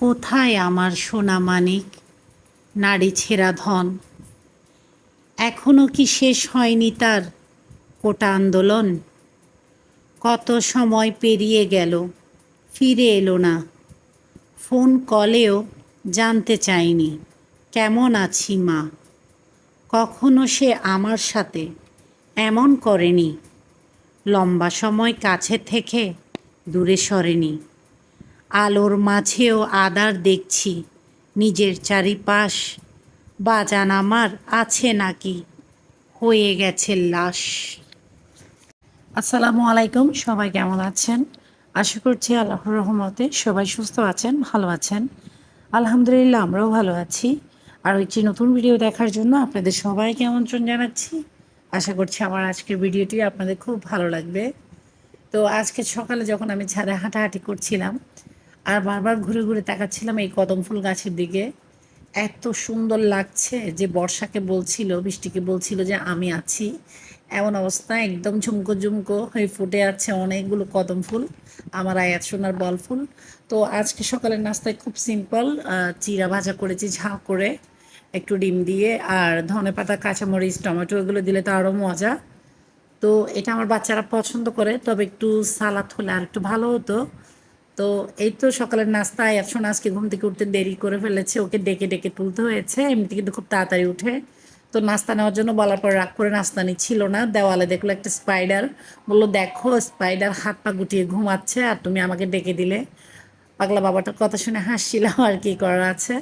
কোথায় আমার সোনা মানিক? নারী ছেঁড়া ধন। এখনও কি শেষ হয়নি তার কোটা আন্দোলন? কত সময় পেরিয়ে গেল, ফিরে এলো না। ফোন কলেও জানতে চাইনি, কেমন আছি মা? কখনো সে আমার সাথে এমন করেনি। লম্বা সময় কাছে থেকে দূরে সরেনি। আলোর মাঝেও আদার দেখছি। নিজের চারিপাশ। বাজান আমার আছে নাকি? হয়ে গেছে লাশ। আসসালামু আলাইকুম, সবাই কেমন আছেন? আশা করছি আল্লাহর রহমতে সবাই সুস্থ আছেন, ভালো আছেন। আলহামদুলিল্লাহ, আমরাও ভালো আছি। আর একটি নতুন ভিডিও দেখার জন্য আপনাদের সবাইকে আমন্ত্রণ জানাচ্ছি। আশা করছি আমার আজকের ভিডিওটি আপনাদের খুব ভালো লাগবে। তো আজকে সকালে যখন আমি ছাদে হাঁটাহাঁটি করছিলাম আর বারবার ঘুরে ঘুরে তাকাচ্ছিলাম এই কদম ফুল গাছের দিকে। এত সুন্দর লাগছে যে বর্ষাকে বলছিল, বৃষ্টিকে বলছিল যে আমি আছি। এমন অবস্থা, একদম ঝুমকো ঝুমকো হয়ে ফুটে আছে অনেকগুলো কদম ফুল, আমার আয়াত সোনার বল ফুল। তো আজকে সকালের নাস্তায় খুব সিম্পল চিরা ভাজা করেছি ঝাঁ করে, একটু ডিম দিয়ে, আর ধনে পাতা, কাঁচামরিচ, টমেটো, এগুলো দিলে তো আরও মজা। তো এটা আমার বাচ্চারা পছন্দ করে, তবে একটু সালাদ হলে আর একটু ভালো হতো। তো এই তো সকালের নাস্তা এখন আজকে ঘুম থেকে উঠতে দেরি করে ফেলেছে, ওকে ডেকে ডেকে তুলতে হয়েছে, এমনিতে কিন্তু খুব তাড়াতাড়ি উঠে। তো নাস্তা নেওয়ার জন্য বলার পর রাগ করে নাস্তা নিচ্ছিল না, দেওয়ালে দেখল একটা স্পাইডার বলল, দেখো স্পাইডার হাত পা গুটিয়ে ঘুমাচ্ছে আর তুমি আমাকে ডেকে দিলে। পাগলা বাবাটার কথা শুনে হাসছিলাম আর কি করার আছে।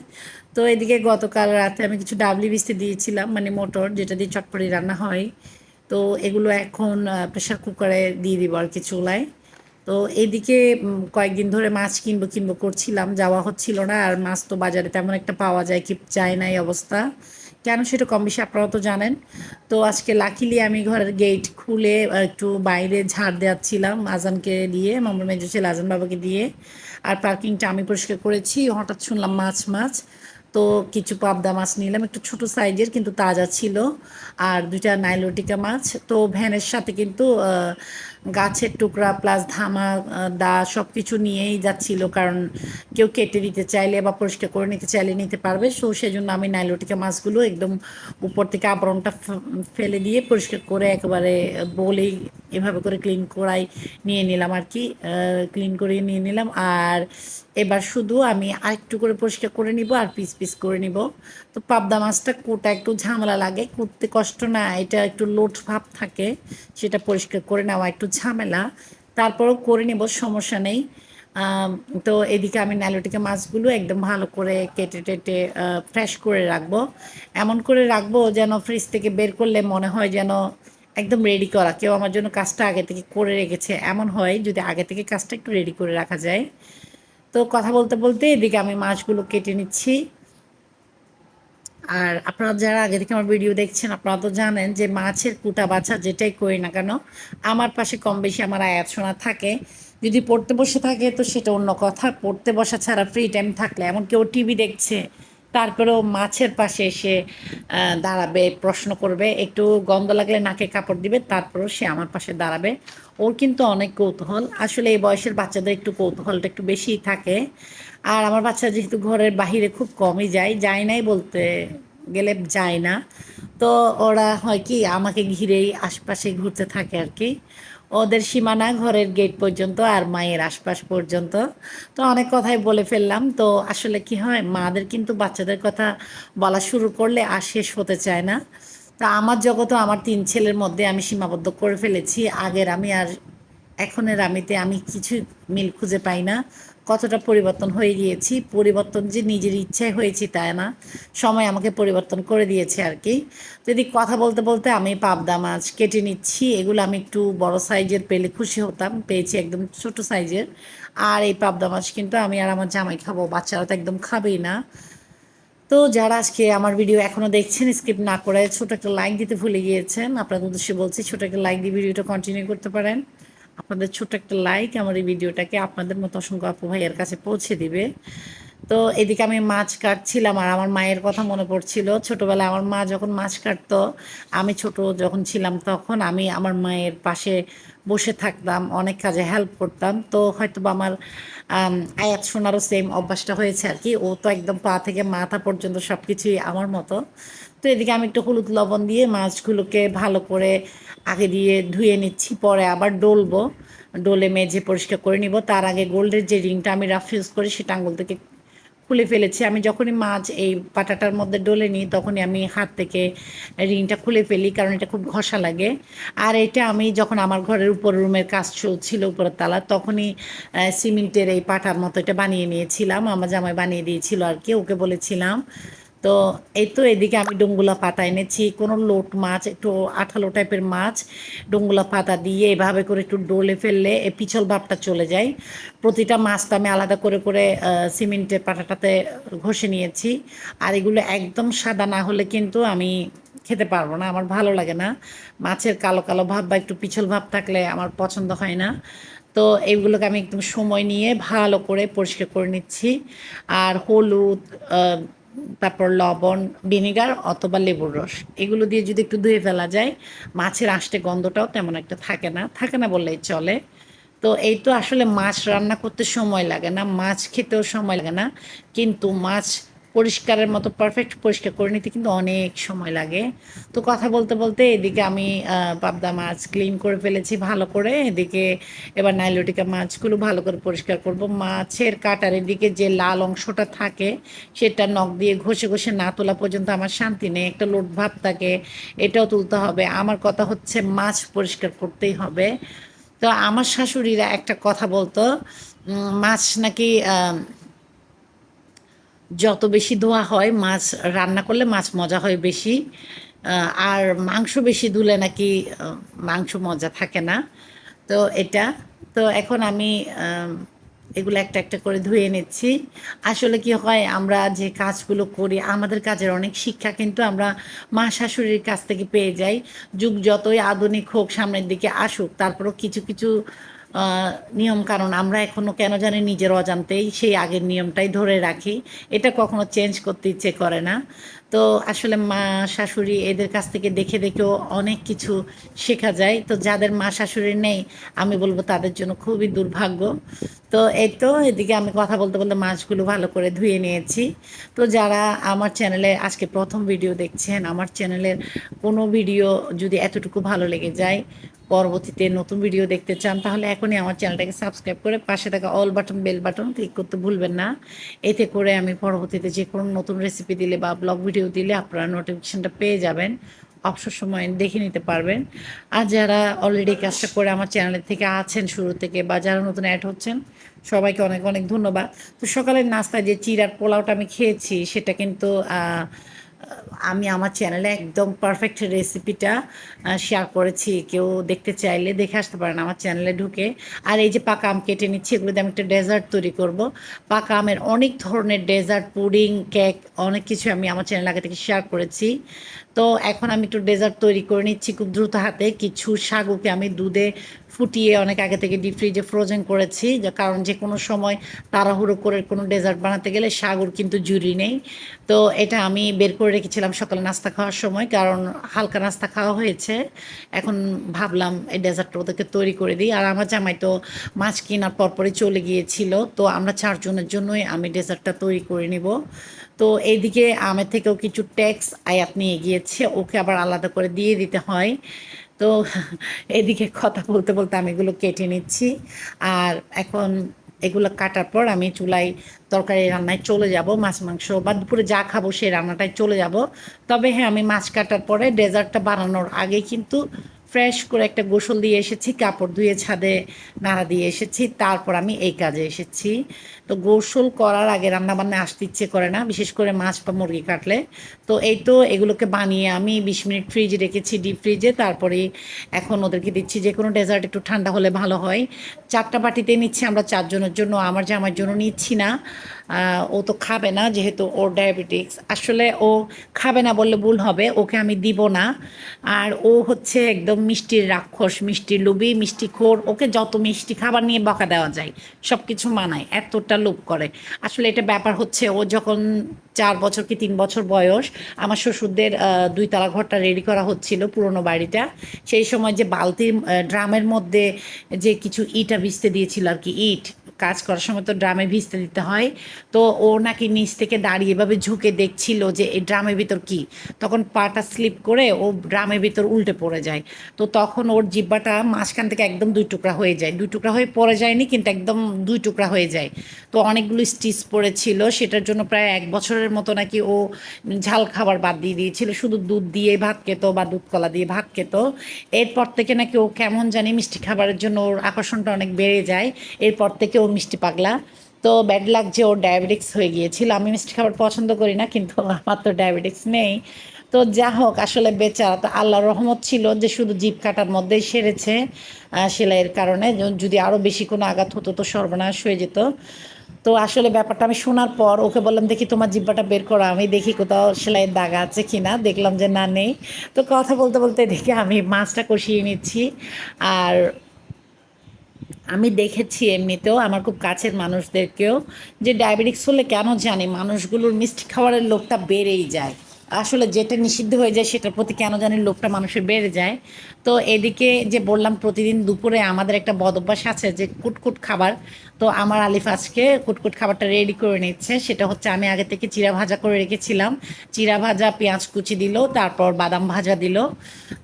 তো এদিকে গতকাল রাতে আমি কিছু ডাবলি বিস্তি দিয়েছিলাম মানে মোটর, যেটা দিয়ে চটপটি রান্না হয়। তো এগুলো এখন প্রেশার কুকারে দিয়ে দিব আর কি চুলায়। তো এদিকে কয়েকদিন ধরে মাছ কিনবো কিনবো করছিলাম, যাওয়া হচ্ছিল না, আর মাছ তো বাজারে তেমন একটা পাওয়া যায় কি চায় না এই অবস্থা। কেন সেটা কম বেশি আপনারা তো জানেন। তো আজকে লাকিলি আমি ঘরের গেট খুলে একটু বাইরে ঝাড় দেওয়াচ্ছিলাম আজানকে দিয়ে মামুর মেজো ছেলে, আজান বাবাকে দিয়ে। আর পার্কিংটা আমি পরিষ্কার করেছি, হঠাৎ শুনলাম মাছ মাছ। তো কিছু পাবদা মাছ নিলাম, একটু ছোট সাইজের কিন্তু তাজা ছিল। আর দুইটা নাইলোটিকা মাছ। তো ভ্যানের সাথে কিন্তু গাছের টুকরা প্লাস ধামা দা সব কিছু নিয়েই যাচ্ছিল কারণ কেউ কেটে দিতে চাইলে বা পরিষ্কার করে নিতে চাইলে নিতে পারবে। সো সেই জন্য আমি নাইলোটিকা মাছগুলো একদম উপর থেকে আবরণটা ফেলে দিয়ে পরিষ্কার করে একেবারে বলেই এভাবে করে ক্লিন করাই নিয়ে নিলাম আর কি। ক্লিন করে নিয়ে নিলাম আর এবার শুধু আমি আরেকটু করে পরিষ্কার করে নিব আর পিস পিস করে নিব। তো পাবদা মাছটা কোটা একটু ঝামেলা লাগে করতে কষ্ট না, এটা একটু লোট ভাব থাকে, সেটা পরিষ্কার করে নেওয়া একটু ঝামেলা, তারপরও করে নিব, সমস্যা নেই। তো এদিকে আমি নাইলোটিকা মাছগুলো একদম ভালো করে কেটে টেটে ফ্রেশ করে রাখব। এমন করে রাখব যেন ফ্রিজ থেকে বের করলে মনে হয় যেন একদম রেডি করা। কেউ আমার জন্য কাজটা আগে থেকে করে রেখেছে, এমন হয় যদি আগে থেকে কাজটা একটু রেডি করে রাখা যায়। তো কথা বলতে বলতে এদিকে আমি মাছগুলো কেটে নিচ্ছি। আর আপনারা যারা আগে থেকে আমার ভিডিও দেখছেন, আপনারা তো জানেন যে মাছের কুটা বাছা যেটাই করি না কেন, আমার পাশে কম বেশি আমার আয়াত শোনা থাকে। যদি পড়তে বসে থাকে, তো সেটা অন্য কথা। পড়তে বসা ছাড়া ফ্রি টাইম থাকলে এমন কেউ টিভি দেখছে তারপরেও মাছের পাশে এসে দাঁড়াবে, প্রশ্ন করবে, একটু গন্ধ লাগলে নাকে কাপড় দিবে, তারপরেও সে আমার পাশে দাঁড়াবে। ওর কিন্তু অনেক কৌতূহল। আসলে এই বয়সের বাচ্চাদের একটু কৌতূহলটা একটু বেশিই থাকে। আর আমার বাচ্চা যেহেতু ঘরের বাহিরে খুব কমই যায় যায় নাই বলতে গেলে যায় না। তো ওরা হয় কি, আমাকে ঘিরেই আশপাশে ঘুরতে থাকে আর কি। ওদের সীমানা ঘরের গেট পর্যন্ত আর মায়ের আশপাশ পর্যন্ত। তো অনেক কথাই বলে ফেললাম। তো আসলে কি হয়, মাদের কিন্তু বাচ্চাদের কথা বলা শুরু করলে আর শেষ হতে চায় না। তা আমার জগতে আমার তিন ছেলের মধ্যে আমি সীমাবদ্ধ করে ফেলেছি। আগের আমি আর এখনের আমিতে আমি কিছু মিল খুঁজে পাই না। কতটা পরিবর্তন হয়ে গিয়েছি, পরিবর্তন যে নিজের ইচ্ছায় হয়েছি তাই না, সময় আমাকে পরিবর্তন করে দিয়েছে আর কি। যদি কথা বলতে বলতে আমি পাবদা মাছ কেটে নিচ্ছি, এগুলো আমি একটু বড় সাইজের পেলে খুশি হতাম, পেয়েছি একদম ছোট সাইজের। আর এই পাবদা মাছ কিন্তু আমি আর আমার জামাই খাব, বাচ্চারা তো একদম খাবেই না। তো যারা আজকে আমার ভিডিও এখনও দেখছেন, স্কিপ না করে ছোটো একটা লাইক দিতে ভুলে গিয়েছেন, আপনাদের উদ্দেশ্যে বলছি ছোট একটা লাইক দিয়ে ভিডিওটা কন্টিনিউ করতে পারেন। আপনাদের ছোট একটা লাইক আমার এই ভিডিওটাকে আপনাদের মতো অসংখ্য আপু ভাইয়ের কাছে পৌঁছে দিবে। তো এদিকে আমি মাছ কাটছিলাম আর আমার মায়ের কথা মনে পড়ছিল। ছোটোবেলায় আমার মা যখন মাছ কাটতো আমি ছোট যখন ছিলাম তখন আমি আমার মায়ের পাশে বসে থাকতাম অনেক কাজে হেল্প করতাম। তো হয়তো বা আমার আম, আয়াত শোনারও সেম অভ্যাসটা হয়েছে আর কি। ও তো একদম পা থেকে মাথা পর্যন্ত সব কিছুই আমার মতো। তো এদিকে আমি একটু হলুদ লবণ দিয়ে মাছগুলোকে ভালো করে আগে দিয়ে ধুয়ে নিচ্ছি, পরে আবার ডলবো। ডোলে মেঝে পরিষ্কার করে নিব। তার আগে গোল্ডের যে রিংটা আমি রাফ ইউজ করি, সেটা আঙুল থেকে খুলে ফেলেছি। আমি যখনই মাছ এই পাটাটার মধ্যে ডলে নিই, তখনই আমি হাত থেকে রিংটা খুলে ফেলি, কারণ এটা খুব ঘষা লাগে। আর এটা আমি যখন আমার ঘরের উপর রুমের কাজ চলছিল, উপরের তালা, তখনই সিমেন্টের এই পাটার মতো এটা বানিয়ে নিয়েছিলাম। আমার জামাই বানিয়ে দিয়েছিল আর কি, ওকে বলেছিলাম তো এই তো এদিকে আমি ডোঙ্গুলা পাতা এনেছি, কোনো লোট মাছ, একটু আঠালো টাইপের মাছ ডোঙ্গুলা পাতা দিয়ে এভাবে করে একটু ডোলে ফেললে এ পিছল ভাবটা চলে যায়। প্রতিটা মাছটা আমি আলাদা করে করে সিমেন্টের পাটাটাতে ঘষে নিয়েছি। আর এগুলো একদম সাদা না হলে কিন্তু আমি খেতে পারব না, আমার ভালো লাগে না। মাছের কালো কালো ভাব বা একটু পিছল ভাব থাকলে আমার পছন্দ হয় না। তো এইগুলোকে আমি একদম সময় নিয়ে ভালো করে পরিষ্কার করে নিচ্ছি। আর হলুদ তারপর লবণ, ভিনেগার অথবা লেবুর রস। এগুলো দিয়ে যদি একটু ধুয়ে ফেলা যায়, মাছের আষ্টে গন্ধটাও তেমন একটা থাকে না। থাকে না বললেই চলে। তো এই তো আসলে মাছ রান্না করতে সময় লাগে না। মাছ খেতেও সময় লাগে না। কিন্তু মাছ পরিষ্কারের মতো পারফেক্ট পরিষ্কার করে নিতে কিন্তু অনেক সময় লাগে। তো কথা বলতে বলতে এদিকে আমি পাবদা মাছ ক্লিন করে ফেলেছি ভালো করে। এদিকে এবার নাইলোটিকা মাছগুলো ভালো করে পরিষ্কার করব। মাছের কাটার এদিকে যে লাল অংশটা থাকে, সেটা নখ দিয়ে ঘষে ঘষে না তোলা পর্যন্ত আমার শান্তি নেই। একটা লোট ভাব থাকে, এটাও তুলতে হবে। আমার কথা হচ্ছে মাছ পরিষ্কার করতেই হবে। তো আমার শাশুড়িরা একটা কথা বলতো মাছ নাকি যত বেশি ধোয়া হয়, মাছ রান্না করলে মাছ মজা হয় বেশি। আর মাংস বেশি ধুলে নাকি মাংস মজা থাকে না। তো এটা, তো এখন আমি এগুলো একটা একটা করে ধুয়ে নিচ্ছি। আসলে কি হয়, আমরা যে কাজগুলো করি, আমাদের কাজের অনেক শিক্ষা কিন্তু আমরা মা শাশুড়ির কাছ থেকে পেয়ে যাই। যুগ যতই আধুনিক হোক, সামনের দিকে আসুক, তারপরও কিছু কিছু নিয়ম কারণ আমরা এখনও কেন জানি নিজের অজান্তেই সেই আগের নিয়মটাই ধরে রাখি। এটা কখনো চেঞ্জ করতে ইচ্ছে করে না। তো আসলে মা শাশুড়ি এদের কাছ থেকে দেখে দেখেও অনেক কিছু শেখা যায়। তো যাদের মা শাশুড়ি নেই, আমি বলব তাদের জন্য খুবই দুর্ভাগ্য। তো এই তো এদিকে আমি কথা বলতে বলতে মাছগুলো ভালো করে ধুয়ে নিয়েছি। তো যারা আমার চ্যানেলে আজকে প্রথম ভিডিও দেখছেন, আমার চ্যানেলের কোনো ভিডিও যদি এতটুকু ভালো লেগে যায় পরবর্তীতে নতুন ভিডিও দেখতে চান, তাহলে এখনই আমার চ্যানেলটাকে সাবস্ক্রাইব করে পাশে থাকা all button bell button click করতে ভুলবেন না। এতে করে আমি পরবর্তীতে যে কোনো নতুন রেসিপি দিলে বা ব্লগ ভিডিও দিলে আপনারা নোটিফিকেশনটা পেয়ে যাবেন, অবসর সময় দেখে নিতে পারবেন। আর যারা অলরেডি কাজটা করে আমার চ্যানেলের থেকে আছেন শুরু থেকে বা যারা নতুন অ্যাড হচ্ছেন, সবাইকে অনেক অনেক ধন্যবাদ। তো সকালের নাস্তায় যে চিরার পোলাওটা আমি খেয়েছি, সেটা কিন্তু আমি আমার চ্যানেলে একদম পারফেক্ট রেসিপিটা শেয়ার করেছি। কেউ দেখতে চাইলে দেখে আসতে পারেন আমার চ্যানেলে ঢুকে। আর এই যে পাকা আম কেটে নিচ্ছি, এগুলো আমি একটা ডেজার্ট তৈরি করব। পাকা আমের অনেক ধরনের ডেজার্ট পুডিং কেক অনেক কিছু আমি আমার চ্যানেল আগে থেকে শেয়ার করেছি। তো এখন আমি একটু ডেজার্ট তৈরি করে নিচ্ছি খুব দ্রুত হাতে। কিছু সাগুকে আমি দুধে ফুটিয়ে অনেক আগে থেকে ডিপ ফ্রিজে ফ্রোজেন করেছি। কারণ যে কোনো সময় তাড়াহুড়ো করে কোনো ডেজার্ট বানাতে গেলে সাগর কিন্তু জুড়ি নেই। তো এটা আমি বের করে রেখেছিলাম সকালে নাস্তা খাওয়ার সময়, কারণ হালকা নাস্তা খাওয়া হয়েছে। এখন ভাবলাম এই ডেজার্টটা ওদেরকে তৈরি করে দিই। আর আমার জামাই তো মাছ কেনার পরপরই চলে গিয়েছিল, তো আমরা চারজনের জন্যই আমি ডেজার্টটা তৈরি করে নিব। তো এইদিকে আমের থেকেও কিছু ট্যাক্স আয়াত নিয়ে গিয়েছে, ওকে আবার আলাদা করে দিয়ে দিতে হয়। তো এদিকে কথা বলতে বলতে আমি এগুলো কেটে নিচ্ছি। আর এখন এগুলো কাটার পর আমি চুলায় তরকারি রান্নায় চলে যাব, মাছ, মাংস বা দুপুরে যা খাব সেই রান্নাটায় চলে যাব। তবে হ্যাঁ আমি মাছ কাটার পরে ডেজার্টটা বানানোর আগে কিন্তু ফ্রেশ করে একটা গোসল দিয়ে এসেছি, কাপড় ধুয়ে ছাদে নাড়া দিয়ে এসেছি, তারপর আমি এই কাজে এসেছি। তো গোসল করার আগে রান্না বান্না আসতে ইচ্ছে করে না, বিশেষ করে মাছ বা মুরগি কাটলে। তো এই তো এগুলোকে বানিয়ে আমি বিশ মিনিট ফ্রিজে রেখেছি ডিপ ফ্রিজে তারপরে এখন ওদেরকে দিচ্ছি যে কোনো ডেজার্ট একটু ঠান্ডা হলে ভালো হয়। চারটা বাটিতে নিচ্ছি আমরা চারজনের জন্য, আমার জামার জন্য নিচ্ছি না। ও তো খাবে না, যেহেতু ওর ডায়াবেটিক্স আসলে ও খাবে না বললে ভুল হবে, ওকে আমি দিব না। আর ও হচ্ছে একদম মিষ্টির রাক্ষস, মিষ্টি লুবি, মিষ্টি খোর, ওকে যত মিষ্টি খাবার নিয়ে বকা দেওয়া যায় সব কিছু মানায়, এতটা লোভ করে। আসলে এটা ব্যাপার হচ্ছে, ও যখন চার বছর কি তিন বছর বয়স, আমার শ্বশুরদের দুই তালা ঘরটা রেডি করা হচ্ছিল পুরোনো বাড়িটা। সেই সময় যে বালতির ড্রামের মধ্যে যে কিছু ইটা ভিজতে দিয়েছিল আর কি, ইট কাজ করার সময় তো ড্রামে ভিজতে দিতে হয়। তো ও নাকি নিচ থেকে দাঁড়িয়ে এভাবে ঝুঁকে দেখছিল যে এই ড্রামের ভিতর কি। তখন পাটা স্লিপ করে ও ড্রামের ভিতর উল্টে পড়ে যায়। তো তখন ওর জিব্বাটা মাঝখান থেকে একদম দুই টুকরা হয়ে যায়। দুই টুকরা হয়ে পড়ে যায়নি কিন্তু একদম দুই টুকরা হয়ে যায়। তো অনেকগুলো স্টিচ পড়েছিল। সেটার জন্য প্রায় এক বছরের মতো নাকি ও ঝাল খাবার বাদ দিয়ে দিয়েছিল। শুধু দুধ দিয়ে ভাত খেত বা দুধ কলা দিয়ে ভাত খেত। এরপর থেকে নাকি ও কেমন জানি মিষ্টি খাবারের জন্য ওর আকর্ষণটা অনেক বেড়ে যায়। এরপর থেকে ও মিষ্টি পাগলা। তো ব্যাড লাগ যে ওর ডায়াবেটিক্স হয়ে গিয়েছিল। আমি মিষ্টি খাবার পছন্দ করি না, কিন্তু আমার তো ডায়াবেটিক্স নেই। তো যা হোক, আসলে বেচারা তো আল্লাহর রহমত ছিল যে শুধু জিপ কাটার মধ্যেই সেরেছে সেলাইয়ের কারণে। যদি আরও বেশি কোনো আঘাত হতো তো সর্বনাশ হয়ে যেত। তো আসলে ব্যাপারটা আমি শোনার পর ওকে বললাম, দেখি তোমার জিব্বাটা বের করো, আমি দেখি কোথাও সেলাইয়ের দাগা আছে কি না দেখলাম যে না নেই। তো কথা বলতে বলতে দেখে আমি মাছটা কষিয়ে নিচ্ছি। আর আমি দেখেছি এমনিতেও আমার খুব কাছের মানুষদেরকেও যে ডায়াবেটিক্স হলে কেন জানি মানুষগুলোর মিষ্টি খাবারের লোকটা বেড়েই যায়। আসলে যেটা নিষিদ্ধ হয়ে যায় সেটার প্রতি কেন জানি লোভটা মানুষের বেড়ে যায়। তো এদিকে যে বললাম প্রতিদিন দুপুরে আমাদের একটা বদভ্যাস আছে যে কুটকুট খাবার। তো আমার আলিফ আজকে কুটকুট খাবারটা রেডি করে নিচ্ছে। সেটা হচ্ছে আমি আগে থেকে চিরা ভাজা করে রেখেছিলাম। চিরা ভাজা, পেঁয়াজ কুচি দিল, তারপর বাদাম ভাজা দিল।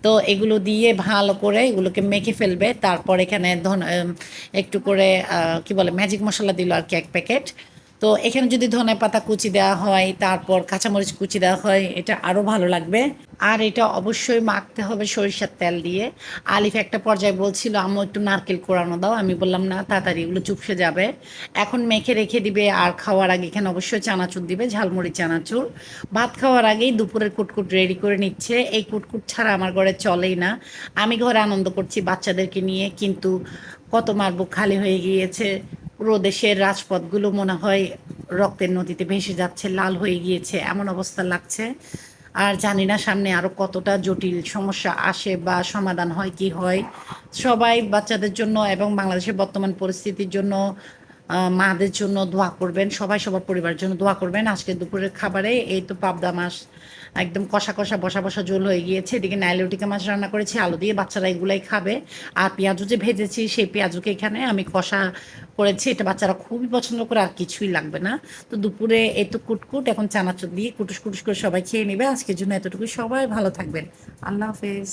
তো এগুলো দিয়ে ভালো করে এগুলোকে মেখে ফেলবে। তারপর এখানে ধন একটু করে কি বলে ম্যাজিক মশলা দিল আর কি এক প্যাকেট তো এখানে যদি ধনে পাতা কুচি দেওয়া হয়, তারপর কাঁচামরিচ কুচি দেওয়া হয়, এটা আরও ভালো লাগবে। আর এটা অবশ্যই মাখতে হবে সরিষার তেল দিয়ে। আলিফ একটা পর্যায়ে বলছিল, আম্মু, একটু নারকেল কোরানো দাও। আমি বললাম, না, তাড়াতাড়ি এগুলো চুপসে যাবে। এখন মেখে রেখে দিবে, আর খাওয়ার আগে এখানে অবশ্যই চানাচুর দিবে, ঝালমুড়ি চানাচুর। ভাত খাওয়ার আগেই দুপুরের কুটকুট রেডি করে নিচ্ছে। এই কুটকুট ছাড়া আমার ঘরে চলেই না। আমি ঘরে আনন্দ করছি বাচ্চাদেরকে নিয়ে, কিন্তু কত মারবো, খালি হয়ে গিয়েছে। পুরো দেশের রাজপথগুলো মনে হয় রক্তের নদীতে ভেসে যাচ্ছে, লাল হয়ে গিয়েছে, এমন অবস্থা লাগছে। আর জানি না সামনে আরও কতটা জটিল সমস্যা আসে বা সমাধান হয়, কি হয়। সবাই বাচ্চাদের জন্য এবং বাংলাদেশের বর্তমান পরিস্থিতির জন্য মাদের জন্য দোয়া করবেন, সবাই সবার পরিবারের জন্য দোয়া করবেন। আজকে দুপুরের খাবারে এই তো পাবদা মাছ, একদম কষা কষা, বসা বসা ঝোল হয়ে গিয়েছে। এদিকে নাইলটিকা মাছ রান্না করেছি, আলু দিয়ে বাচ্চারা এগুলাই খাবে। আর পেঁয়াজু যে ভেজেছি, সেই পেঁয়াজুকে এখানে আমি কষা করেছি। এটা বাচ্চারা খুবই পছন্দ করে, আর কিছুই লাগবে না। তো দুপুরে এই তো কুটকুট, এখন চানাচুর দিয়ে কুটুস কুটুস করে সবাই খেয়ে নেবে। আজকের জন্য এতটুকু সবাই ভালো থাকবেন। আল্লাহ হাফেজ।